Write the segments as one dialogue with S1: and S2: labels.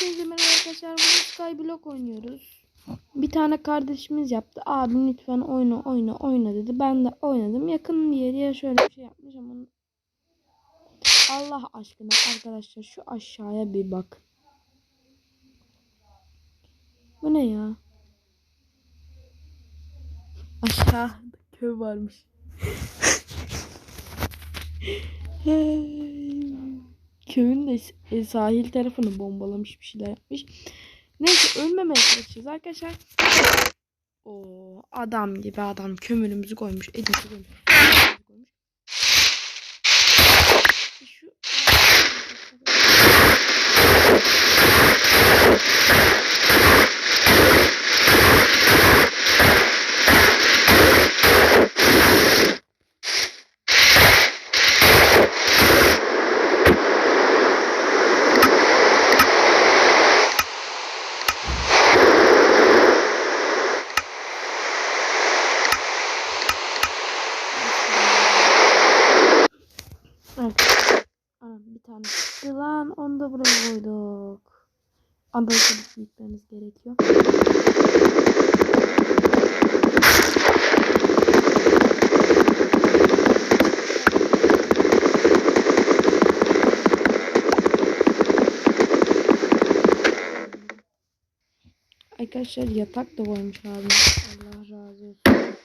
S1: Hepinize merhaba arkadaşlar. Bugün Skyblock oynuyoruz. Bir tane kardeşimiz yaptı. Abi lütfen oyna oyna oyna dedi. Ben de oynadım. Yakın diye şöyle bir şey yapmış ama Allah aşkına arkadaşlar şu aşağıya bir bak. Bu ne ya? Aşağıda köy varmış. Köyün de e, sahil tarafını bombalamış bir şeyler yapmış. Neyse ölmemeye çalışacağız arkadaşlar. O adam gibi adam kömürümüzü koymuş. Edisi koymuş. etimizi koymuş. Şu Evet. Anam bir tane çıktı lan. Onu da buraya koyduk. Adalıklı gitmemiz gerekiyor. Arkadaşlar yatak da koymuş abi. Allah razı olsun.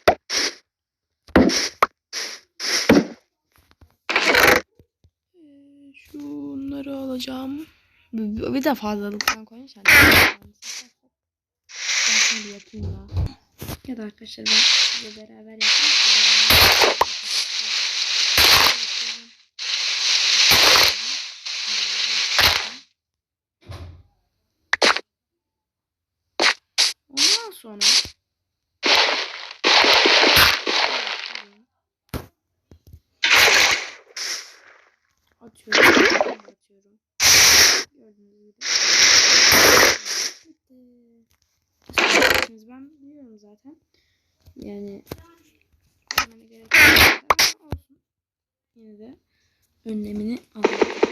S1: Ee, Şunları alacağım. Bir de fazlalıktan koyun sen. Ben şimdi yapayım ya. Ya da arkadaşlar ben size beraber yapayım. Ondan sonra atıyorum. Gördüğünüz gibi. Bitti. Ben biliyorum zaten. Yani olsun. Yine de önlemini alalım.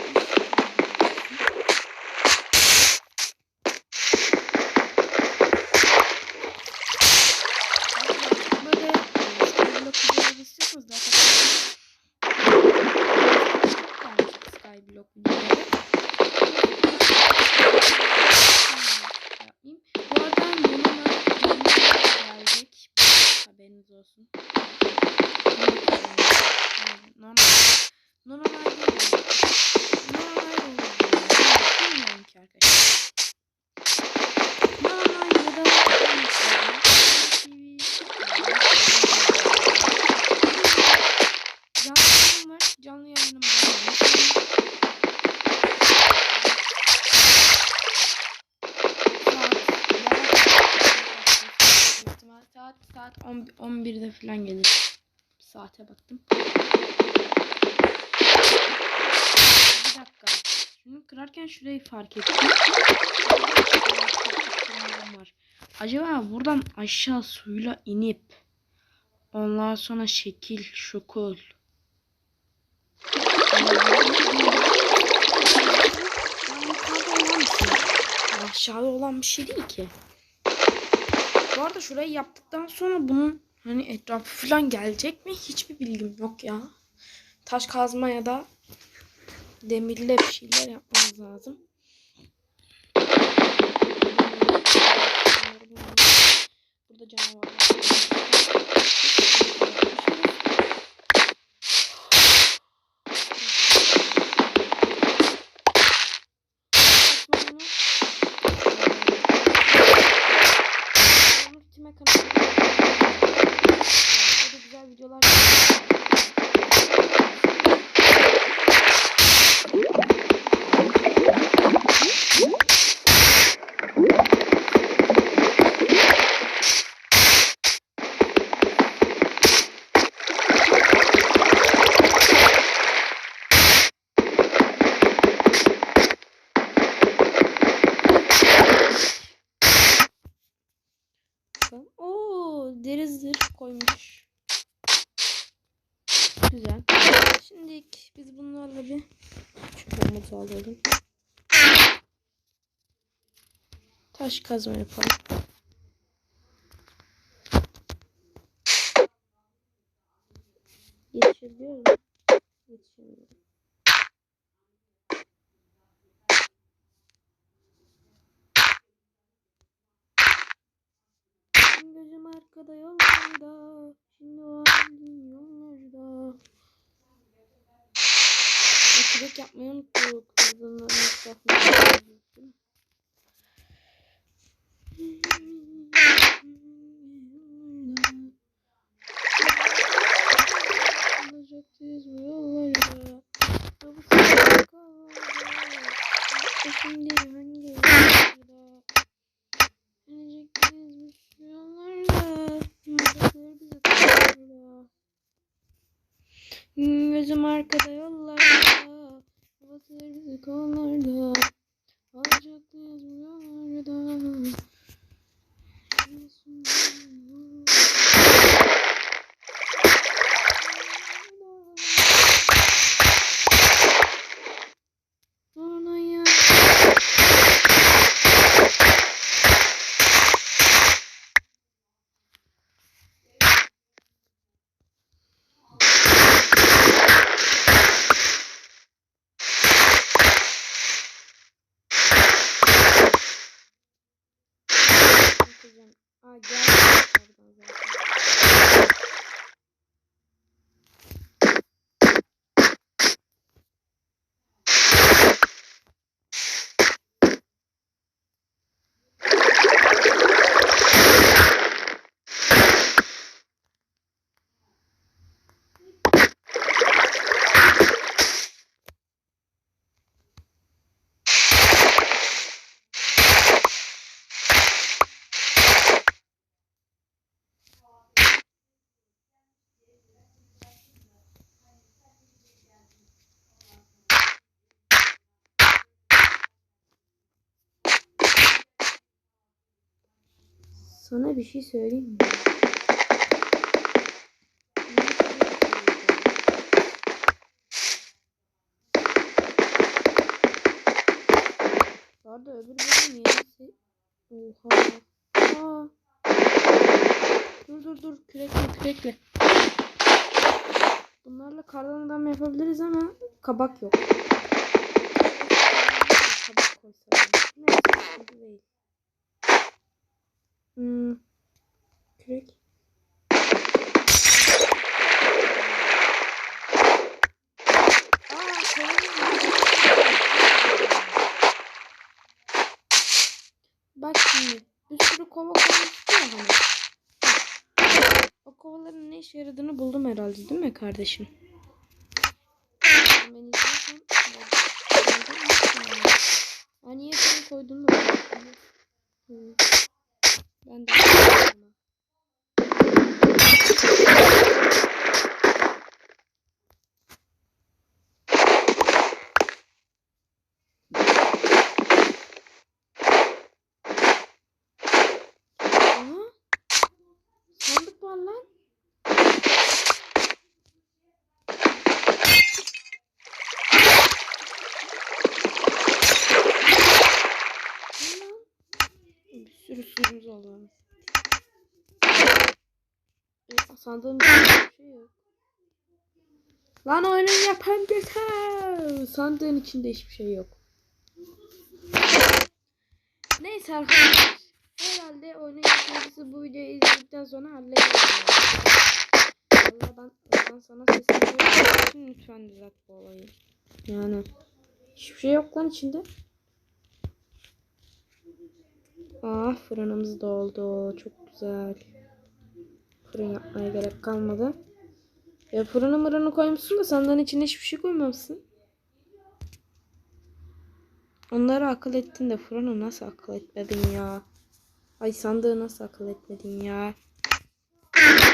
S1: 11'de falan gelir. Saate baktım. Bir dakika. Şunu kırarken şurayı fark ettim. Acaba buradan aşağı suyla inip ondan sonra şekil, bir şey. Aşağıda olan bir şey değil ki. Bu arada şurayı yaptıktan sonra bunun hani etrafı falan gelecek mi? Hiçbir bilgim yok ya. Taş kazma ya da demirle bir şeyler yapmamız lazım. Burada canavar Oo, deri zırh koymuş. Güzel. Şimdi biz bunlarla bir çubuğumuzu alalım. Taş kazma yapalım. Yetişebiliyor mu? Gözüm arkada yollarda. Şimdi o halin yollarda. Ekmek yapmayı unuttuk. Kızımların etrafında. Olacaktıyız bu yollarda. Şimdi Gözüm arkada yollarda. Batır bizi kollarda. Alacaklıyız bu yollarda. Ona ya. Bakacağım. Aa geldi oradan zaten. Sana bir şey söyleyeyim mi? Bu arada öbür bölüm yenisi. Oha. Aa. Dur dur dur kürekle kürekle. Bunlarla kardan adam yapabiliriz ama kabak yok. Kabak koysak. Neyse değil. Hmm. Kürek. Bak şimdi. Bir sürü kova koymuştu. O kovaların ne işe yaradığını buldum herhalde değil mi kardeşim? Ben izliyorsam. Aa, niye sen koydun da Hı. Ben Untuk. Sandığın içinde bir şey yok. Lan oyunu yapan yeter. Sandığın içinde hiçbir şey yok. Neyse arkadaşlar. Herhalde oyunun yapımcısı bu videoyu izledikten sonra halledeceğim. Valla ben, ben sana sesleniyorum. Lütfen düzelt bu olayı. Yani hiçbir şey yok lan içinde. Ah fırınımız doldu. Çok güzel. Fırın yapmaya gerek kalmadı. Ya fırını mırını koymuşsun da sandığın içine hiçbir şey koymamışsın. Onları akıl ettin de fırını nasıl akıl etmedin ya? Ay sandığı nasıl akıl etmedin ya?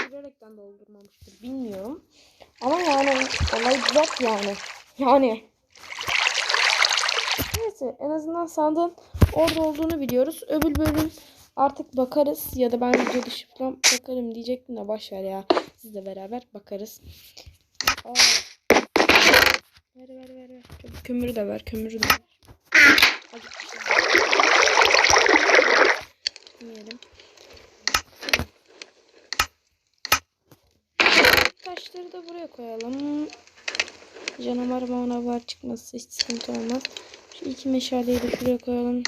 S1: Bilerekten doldurmamıştır bilmiyorum. Ama yani olay güzel yani. Yani. Neyse en azından sandığın orada olduğunu biliyoruz. Öbür bölüm Artık bakarız ya da ben video dışı falan bakarım diyecektim de boşver ya. Sizle beraber bakarız. Aa. Ver ver ver ver. Kömürü de ver kömürü de ver. Şey Yiyelim. Taşları da buraya koyalım. Canavar manavar çıkması hiç sıkıntı olmaz. Şu iki meşaleyi de şuraya koyalım.